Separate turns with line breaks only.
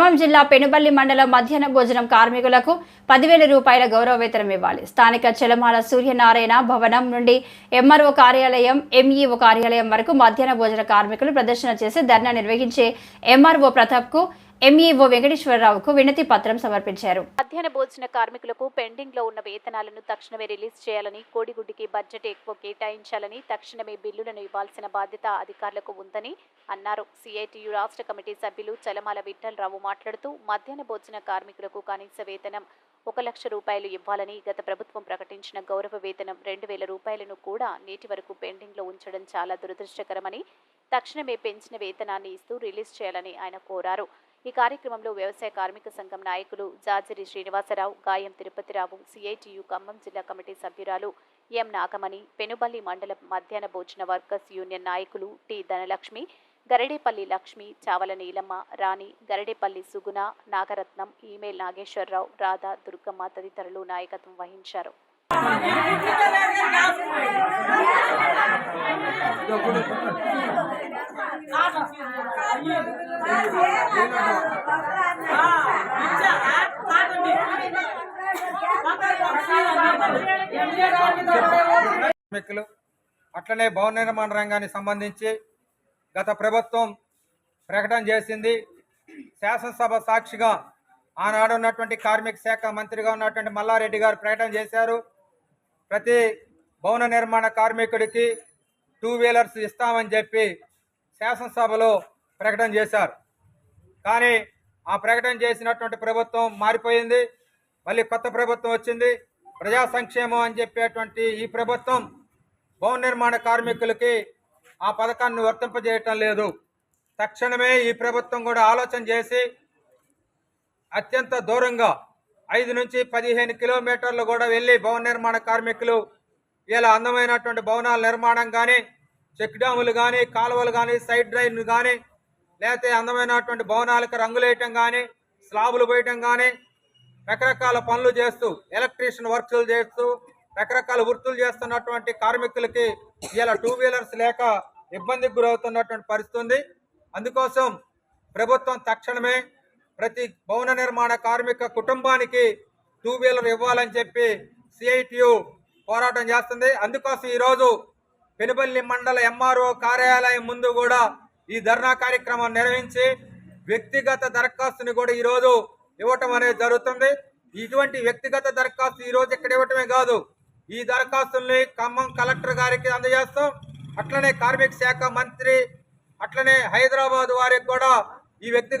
ఖమ్మం జిల్లా పెనుబల్లి మండలం మధ్యాహ్న భోజనం కార్మికులకు పదివేల రూపాయల గౌరవ వేతనం ఇవ్వాలి. స్థానిక చెలమాల సూర్యనారాయణ భవనం నుండి ఎంఆర్ఓ కార్యాలయం ఎంఈఓ కార్యాలయం వరకు మధ్యాహ్న భోజన కార్మికులు ప్రదర్శన చేసి ధర్నా నిర్వహించే ఎంఆర్ఓ ప్రతాప్కు ఎంఈఓ వెంకటేశ్వరరావుకు వినతి పత్రం సమర్పించారు.
మధ్యాహ్న భోజన కార్మికులకు పెండింగ్లో ఉన్న వేతనాలను తక్షణమే రిలీజ్ చేయాలని కోడిగుడ్డికి బడ్జెట్ ఎక్కువ కేటాయించాలని తక్షణమే బిల్లులను ఇవ్వాల్సిన బాధ్యత అధికారులకు ఉందని అన్నారు. సిఐటియు రాష్ట్ర కమిటీ సభ్యులు చలమాల విఠలరావు మాట్లాడుతూ మధ్యాహ్న భోజన కార్మికులకు కనీస వేతనం ఒక లక్ష రూపాయలు ఇవ్వాలని గత ప్రభుత్వం ప్రకటించిన గౌరవ వేతనం రెండు వేల రూపాయలను కూడా నేటి వరకు పెండింగ్లో ఉంచడం చాలా దురదృష్టకరమని తక్షణమే పెంచిన వేతనాన్ని ఇస్తూ రిలీజ్ చేయాలని ఆయన కోరారు. ఈ కార్యక్రమంలో వ్యవసాయ కార్మిక సంఘం నాయకులు జాజిరి శ్రీనివాసరావు గాయం తిరుపతిరావు సిఐటియు ఖమ్మం జిల్లా కమిటీ సభ్యురాలు ఎం నాగమణి పెనుబల్లి మండల మధ్యాహ్న భోజన వర్కర్స్ యూనియన్ నాయకులు టి ధనలక్ష్మి గరడేపల్లి లక్ష్మి చావల నీలమ్మ రాణి గరడేపల్లి సుగుణ నాగరత్నం ఈమెయిల్ నాగేశ్వరరావు రాధా దుర్గమ్మ తదితరులు నాయకత్వం వహించారు.
కార్మికులు అట్లనే భవన నిర్మాణ రంగానికి సంబంధించి గత ప్రభుత్వం ప్రకటన చేసింది. శాసనసభ సాక్షిగా ఆనాడు ఉన్నటువంటి కార్మిక శాఖ మంత్రిగా ఉన్నటువంటి మల్లారెడ్డి గారు ప్రకటన చేశారు. ప్రతి భవన నిర్మాణ కార్మికుడికి టూ వీలర్స్ ఇస్తామని చెప్పి శాసనసభలో ప్రకటన చేశారు. కానీ ఆ ప్రకటన చేసినటువంటి ప్రభుత్వం మారిపోయింది. మళ్ళీ కొత్త ప్రభుత్వం వచ్చింది. ప్రజా సంక్షేమం అని చెప్పేటువంటి ఈ ప్రభుత్వం భవన నిర్మాణ కార్మికులకి ఆ పథకాన్ని వర్తింపజేయటం లేదు. తక్షణమే ఈ ప్రభుత్వం కూడా ఆలోచన చేసి అత్యంత దూరంగా ఐదు నుంచి పదిహేను కిలోమీటర్లు కూడా వెళ్ళి భవన నిర్మాణ కార్మికులు ఇలా అందమైనటువంటి భవనాల నిర్మాణం కానీ చెక్ డ్యాములు కానీ కాలువలు కానీ సైడ్ డ్రైన్లు కానీ లేకపోతే అందమైనటువంటి భవనాలకు రంగులేయటం కానీ స్లాబులు పోయటం కానీ రకరకాల పనులు చేస్తూ ఎలక్ట్రీషియన్ వర్క్లు చేస్తూ రకరకాల వృత్తులు చేస్తున్నటువంటి కార్మికులకి ఇలా టూ వీలర్స్ లేక ఇబ్బందికి గురవుతున్నటువంటి పరిస్థితి ఉంది. అందుకోసం ప్రభుత్వం తక్షణమే ప్రతి భవన నిర్మాణ కార్మిక కుటుంబానికి టూ వీలర్ ఇవ్వాలని చెప్పి సిఐటియు పోరాటం చేస్తుంది. అందుకోసం ఈరోజు పెనుబల్లి మండల ఎంఆర్ఓ కార్యాలయం ముందు కూడా ఈ ధర్నా కార్యక్రమం నిర్వహించి వ్యక్తిగత దరఖాస్తుని కూడా ఈరోజు ఇవ్వటం అనేది జరుగుతుంది. ఇటువంటి వ్యక్తిగత దరఖాస్తు ఈ రోజు ఇక్కడ ఇవ్వటమే కాదు. ఈ దరఖాస్తుల్ని ఖమ్మం కలెక్టర్ గారికి అందజేస్తాం. అట్లనే కార్మిక శాఖ మంత్రి అట్లనే హైదరాబాద్ వారికి కూడా ఈ వ్యక్తిగత